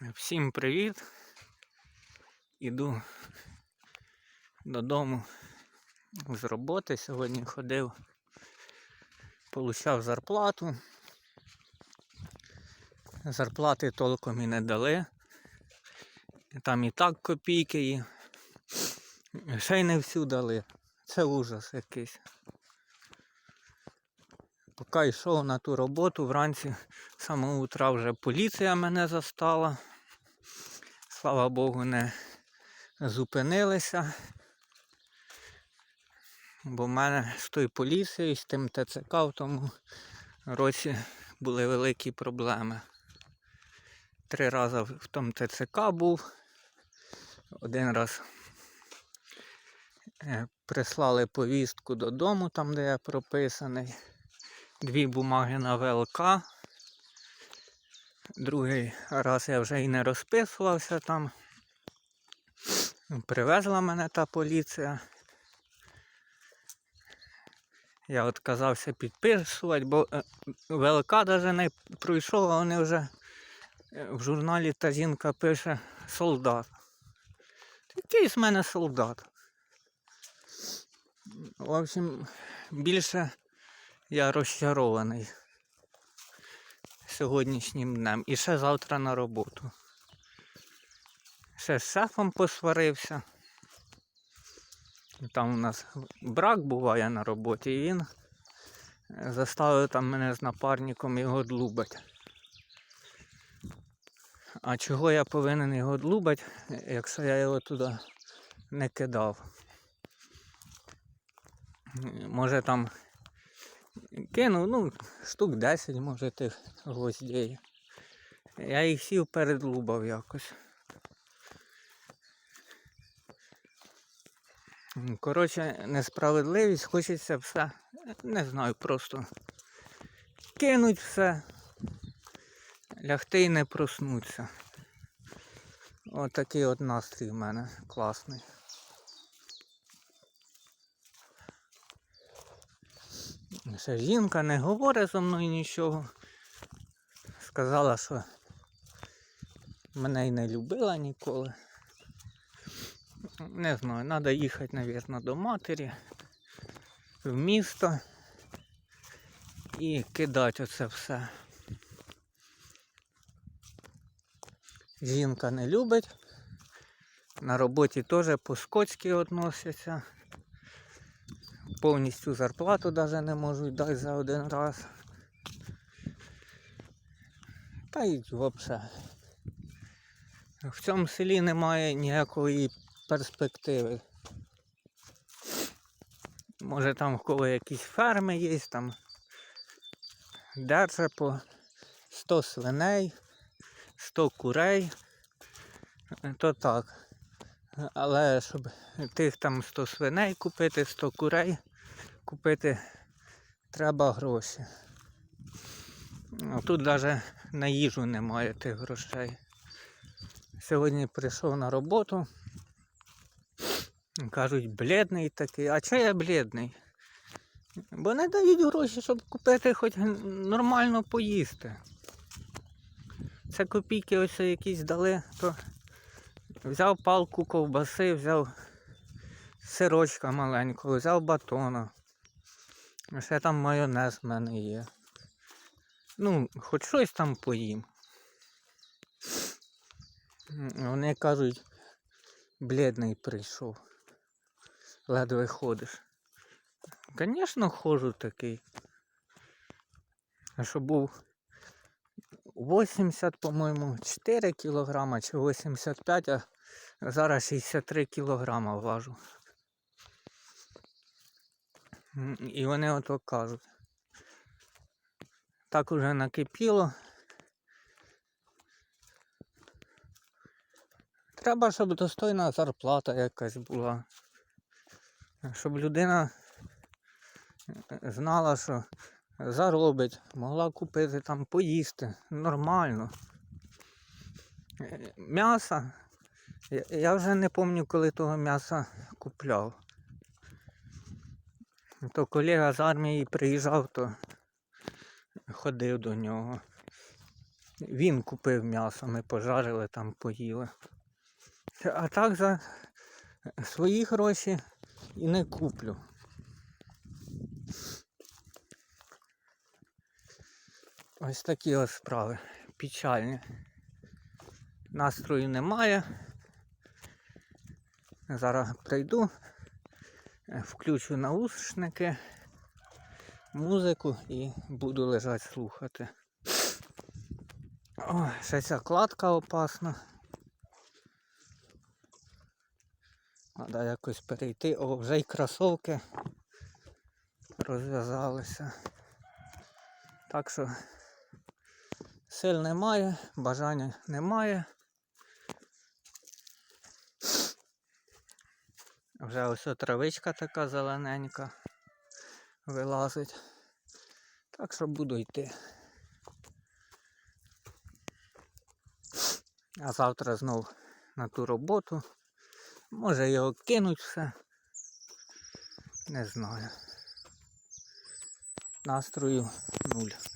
Всім привіт. Іду додому з роботи. Сьогодні ходив, получав зарплату. Зарплати толком і не дали. Там і так копійки ще й не всю дали. Це ужас якийсь. Поки йшов на ту роботу, вранці з самого утра вже поліція мене застала. Слава Богу, не зупинилися. Бо в мене з тою поліцією, з тим ТЦК в тому році були великі проблеми. Три рази в тому ТЦК був. Один раз е, прислали повістку додому, там де я прописаний дві бумаги на ВЛК. Другий раз я вже і не розписувався там. Привезла мене та поліція. Я відказався підписувати, бо е, ВЛК навіть не пройшов, а вони вже е, в журналі та жінка пише солдат. Який з мене солдат? В общем, більше я розчарований сьогоднішнім днем. І ще завтра на роботу. Ще з шефом посварився. Там у нас брак буває на роботі, і він е, заставив там мене з напарником його длубать. А чого я повинен його длубать, якщо я його туди не кидав? Може там кинув, ну, штук 10, може тих гвоздей. Я їх сів передлубав якось. Коротше, несправедливість, хочеться все, не знаю, просто кинуть все, лягти і не проснуться. Отакий от настрій в мене класний. Ще жінка не говорить зо мною нічого. Сказала, що мене й не любила ніколи. Не знаю, треба їхати, мабуть, до матері в місто і кидати оце все. Жінка не любить. На роботі теж по-скотськи відносяться. Повністю зарплату навіть не можуть дати за один раз. Та й взагалі. В цьому селі немає ніякої перспективи. Може там в кого якісь ферми є, там держа по 100 свиней, 100 курей, то так. Але щоб тих там 100 свиней купити, 100 курей купити, треба гроші. Тут навіть на їжу немає тих грошей. Сьогодні прийшов на роботу. Кажуть, бледний такий. А чого я бледний? Бо не дають гроші, щоб купити хоч нормально поїсти. Це копійки ось якісь дали, то взяв палку ковбаси, взяв сирочка маленького, взяв батона. Ще там майонез в мене є. Ну, хоч щось там поїм. Вони кажуть, бледний прийшов. Ледве ходиш. Звісно, ходжу такий. А що був 80, по-моєму, 4 кілограма чи 85, а зараз 63 кілограма важу. І вони ото кажуть. Так уже накипіло. Треба, щоб достойна зарплата якась була. Щоб людина знала, що заробить, могла купити там поїсти нормально. Е, М'яса. Я- Я вже не пам'ятаю, коли того м'яса купляв. То колега з армії приїжджав, то ходив до нього. Він купив м'ясо, ми пожарили там, поїли. А так за свої гроші і не куплю. Ось такі ось справи. Печальні. Настрою немає. Зараз прийду, включу наушники, музику і буду лежати слухати. О, ще ця кладка опасна. Треба якось перейти. О, вже й кросовки розв'язалися. Так що сил немає, бажання немає. Вже ось травичка така зелененька вилазить. Так що буду йти. А завтра знов на ту роботу. Може його кинуть все. Не знаю. Настрою нуль.